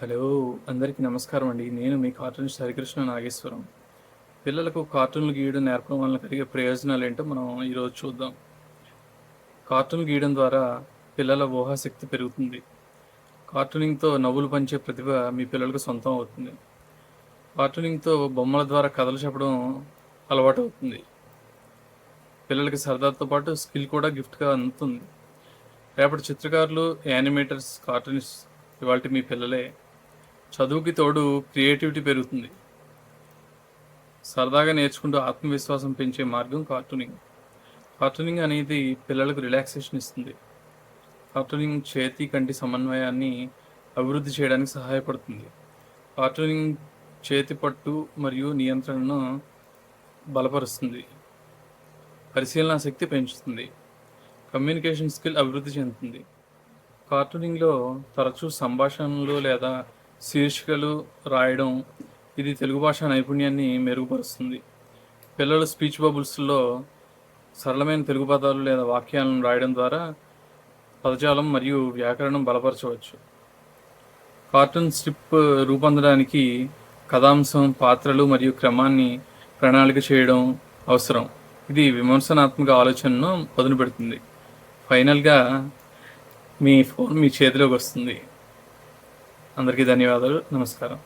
Hello అందరికీ నమస్కారం అండి. నేను మీ కార్టూనిస్ట్ హరికృష్ణ నాగేశ్వరం. పిల్లలకు కార్టూన్లు గీయడం నేర్పడం వలన కలిగే ప్రయోజనాలు ఏంటో మనం ఈరోజు చూద్దాం. కార్టూన్ గీయడం ద్వారా పిల్లల ఊహాశక్తి పెరుగుతుంది. కార్టూనింగ్తో నవ్వులు పంచే ప్రతిభ మీ పిల్లలకు సొంతం అవుతుంది. కార్టూనింగ్తో బొమ్మల ద్వారా కథలు చెప్పడం అలవాటు అవుతుంది పిల్లలకి సరదాతో పాటు స్కిల్ కూడా గిఫ్ట్గా అందుతుంది. రేపటి చిత్రకారులు యానిమేటర్స్ కార్టూనిస్ట్ ఇవాళ మీ పిల్లలే. చదువుకి తోడు క్రియేటివిటీ పెరుగుతుంది. సరదాగా నేర్చుకుంటూ ఆత్మవిశ్వాసం పెంచే మార్గం కార్టూనింగ్. కార్టూనింగ్ అనేది పిల్లలకు రిలాక్సేషన్ ఇస్తుంది. కార్టూనింగ్ చేతి కంటి సమన్వయాన్ని అభివృద్ధి చేయడానికి సహాయపడుతుంది. కార్టూనింగ్ చేతి పట్టు మరియు నియంత్రణను బలపరుస్తుంది. పరిశీలన శక్తి పెంచుతుంది. కమ్యూనికేషన్ స్కిల్ అభివృద్ధి చెందుతుంది. కార్టూనింగ్లో తరచూ సంభాషణలు లేదా శీర్షికలు రాయడం ఇది తెలుగు భాష నైపుణ్యాన్ని మెరుగుపరుస్తుంది. పిల్లలు స్పీచ్ బబుల్స్లో సరళమైన తెలుగు పదాలు లేదా వాక్యాలను రాయడం ద్వారా పదజాలం మరియు వ్యాకరణం బలపరచవచ్చు. కార్టూన్ స్ట్రిప్ రూపొందడానికి కథాంశం పాత్రలు మరియు క్రమాన్ని ప్రణాళిక చేయడం అవసరం. ఇది విమర్శనాత్మక ఆలోచనను పదును పెడుతుంది ఫైనల్గా మీ ఫోన్ మీ చేతిలోకి వస్తుంది. అందరికీ ధన్యవాదాలు. నమస్కారం.